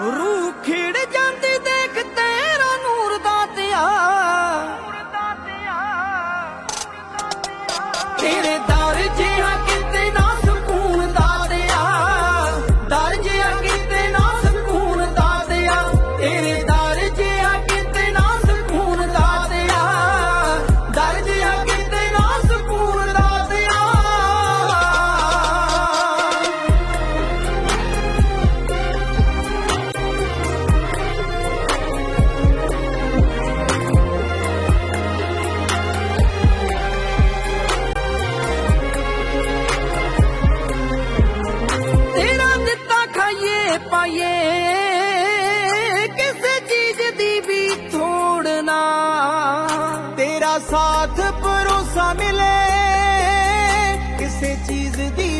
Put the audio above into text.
ਰੂਹ ਖਿੜ ਜਾਂਦੀ ਦੇਖ ਤੇਰਾ ਨੂਰ ਦਾ ਦਿਆ। ਤੇਰੇ ਦਾ ਪਾਈਏ। ਕਿਸ ਚੀਜ਼ ਦੀ ਵੀ ਥੋੜਨਾ ਤੇਰਾ ਸਾਥ ਪਰੋਸਾ ਮਿਲੇ। ਕਿਸੇ ਚੀਜ਼ ਦੀ